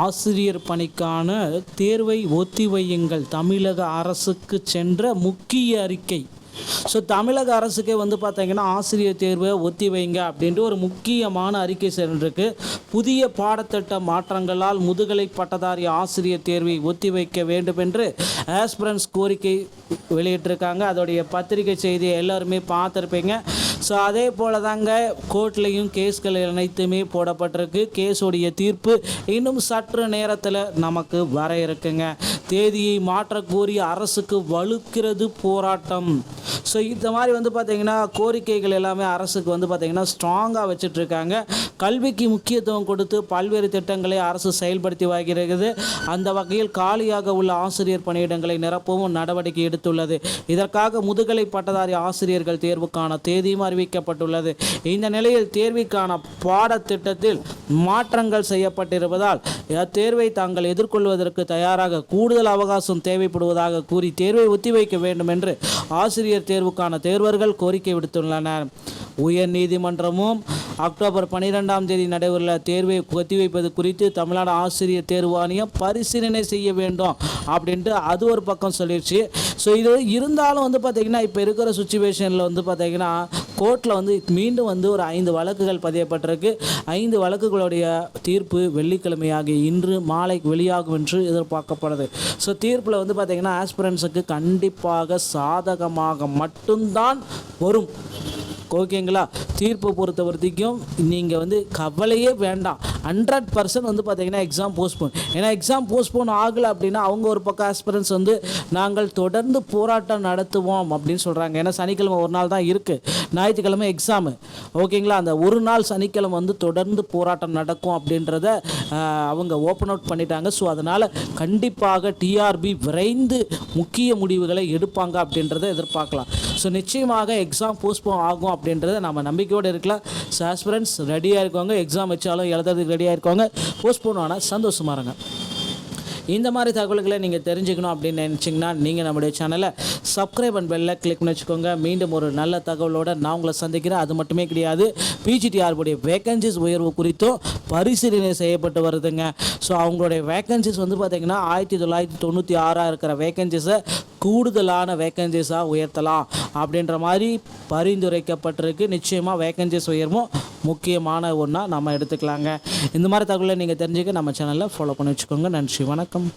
ஆசிரியர் பணிக்கான தேர்வை ஒத்திவையுங்கள் தமிழக அரசுக்கு சென்ற முக்கிய அறிக்கை. ஸோ தமிழக அரசுக்கே வந்து பார்த்தீங்கன்னா ஆசிரியர் தேர்வை ஒத்தி வைங்க அப்படின்ட்டு ஒரு முக்கியமான அறிக்கை சென்றிருக்கு புதிய பாடத்திட்ட மாற்றங்களால் முதுகலை பட்டதாரி ஆசிரியர் தேர்வை ஒத்தி வைக்க வேண்டும் என்று ஆஸ்பிரன்ஸ் கோரிக்கை வெளியிட்டிருக்காங்க. அதோடைய பத்திரிகை செய்தியை எல்லாருமே பார்த்துருப்பீங்க. ஸோ அதே போல தாங்க கோர்ட்லேயும் கேஸ்கள் அனைத்துமே போடப்பட்டிருக்கு. கேஸோடைய தீர்ப்பு இன்னும் சற்று நேரத்தில் நமக்கு வர இருக்குங்க. தேதியை மாற்றக்கோரி அரசுக்கு வலுக்கிறது போராட்டம். ஸோ இந்த மாதிரி வந்து பார்த்திங்கன்னா கோரிக்கைகள் எல்லாமே அரசுக்கு வந்து பார்த்திங்கன்னா ஸ்ட்ராங்காக வச்சிட்ருக்காங்க. கல்விக்கு முக்கியத்துவம் கொடுத்து பல்வேறு திட்டங்களை அரசு செயல்படுத்தி வருகிறது. அந்த வகையில் காலியாக உள்ள ஆசிரியர் பணியிடங்களை நிரப்பவும் நடவடிக்கை எடுத்துள்ளது. இதற்காக முதுகலை பட்டதாரி ஆசிரியர்கள் தேர்வுக்கான தேதியும் அறிவிக்கப்பட்டுள்ளது. இந்த நிலையில் தேர்விக்கான பாடத்திட்டத்தில் மாற்றங்கள் செய்யப்பட்டிருப்பதால் தேர்வை தாங்கள் எதிர்கொள்வதற்கு தயாராக கூட கூடுதல் அவகாசம் தேவைப்படுவதாக கூறி தேர்வை ஒத்திவைக்க வேண்டும் என்று ஆசிரியர் தேர்வுக்கான தேர்வர்கள் கோரிக்கை விடுத்துள்ளனர். உயர் நீதிமன்றமும் அக்டோபர் பனிரெண்டாம் தேதி நடைபெறுள்ள தேர்வை ஒத்திவைப்பது குறித்து தமிழ்நாடு ஆசிரியர் தேர்வு ஆணையம் பரிசீலனை செய்ய வேண்டும் அப்படின்ட்டு அது ஒரு பக்கம் சொல்லிடுச்சு ஸோ இது இருந்தாலும் வந்து பார்த்திங்கன்னா இப்போ இருக்கிற சுச்சுவேஷனில் வந்து பார்த்திங்கன்னா கோர்ட்டில் வந்து மீண்டும் வந்து ஒரு ஐந்து வழக்குகள் பதியப்பட்டிருக்கு. ஐந்து வழக்குகளுடைய தீர்ப்பு வெள்ளிக்கிழமையாகி இன்று மாலை வெளியாகும் என்று எதிர்பார்க்கப்படுது. ஸோ தீர்ப்பில் வந்து பார்த்திங்கன்னா ஆஸ்பிரன்ஸுக்கு கண்டிப்பாக சாதகமாக மட்டும்தான் வரும். ஓகேங்களா தீர்ப்பு பொறுத்த வரைக்கும் நீங்கள் வந்து கவலையே வேண்டாம். ஹண்ட்ரட் பர்சன்ட் வந்து பார்த்தீங்கன்னா எக்ஸாம் போஸ்ட்போன் ஏன்னா எக்ஸாம் போஸ்ட்போன் ஆகலை அப்படின்னா அவங்க ஒரு பக்கம் ஆஸ்பிரன்ஸ் வந்து நாங்கள் தொடர்ந்து போராட்டம் நடத்துவோம் அப்படின்னு சொல்கிறாங்க ஏன்னா சனிக்கிழமை ஒரு நாள் தான் இருக்குது ஞாயிற்றுக்கிழமை எக்ஸாமு ஓகேங்களா? அந்த ஒரு நாள் சனிக்கிழமை வந்து தொடர்ந்து போராட்டம் நடக்கும் அப்படின்றத அவங்க ஓப்பன் அவுட் பண்ணிட்டாங்க. ஸோ அதனால் கண்டிப்பாக டிஆர்பி விரைந்து முக்கிய முடிவுகளை எடுப்பாங்க அப்படின்றத எதிர்பார்க்கலாம். ஸோ நிச்சயமாக எக்ஸாம் போஸ்ட்போன் ஆகும் அப்படின்றத நம்ம நம்பிக்கையோடு இருக்கலாம். ஸோ ஆஸ்பிரன்ஸ் ரெடியாக இருக்கவங்க எக்ஸாம் வச்சாலும் எழுதுறதுக்கு ரெடியாக இருக்கவங்க போஸ்ட்போன் ஆனால் சந்தோஷமாக இருங்க. இந்த மாதிரி தகவல்களை நீங்கள் தெரிஞ்சுக்கணும் அப்படின்னு நினச்சிங்கன்னா நீங்கள் நம்முடைய சேனலை சப்ஸ்கிரைப் அண்ட் பெல்ல கிளிக் பண்ணி வச்சுக்கோங்க. மீண்டும் ஒரு நல்ல தகவலோடு நான் உங்களை சந்திக்கிறேன். அது மட்டுமே கிடையாது பிஜிடிஆர்புடைய வேகன்சிஸ் உயர்வு குறித்தும் பரிசீலனை செய்யப்பட்டு வருதுங்க. ஸோ அவங்களுடைய வேகன்சிஸ் வந்து பார்த்திங்கன்னா ஆயிரத்தி தொள்ளாயிரத்தி தொண்ணூற்றி ஆறாக இருக்கிற வேகன்சிஸை கூடுதலான வேகன்சிஸாக உயர்த்தலாம். அப்படின்ற மாதிரி பரிந்துரைக்கப்பட்டிருக்கு. நிச்சயமாக வேகன்சிஸ் உயர்வும் முக்கியமான ஒன்றா நம்ம எடுத்துக்கலாங்க. இந்த மாதிரி தகவலை நீங்கள் தெரிஞ்சுக்க நம்ம சேனலை ஃபாலோ பண்ணி வச்சுக்கோங்க. நன்றி வணக்கம்.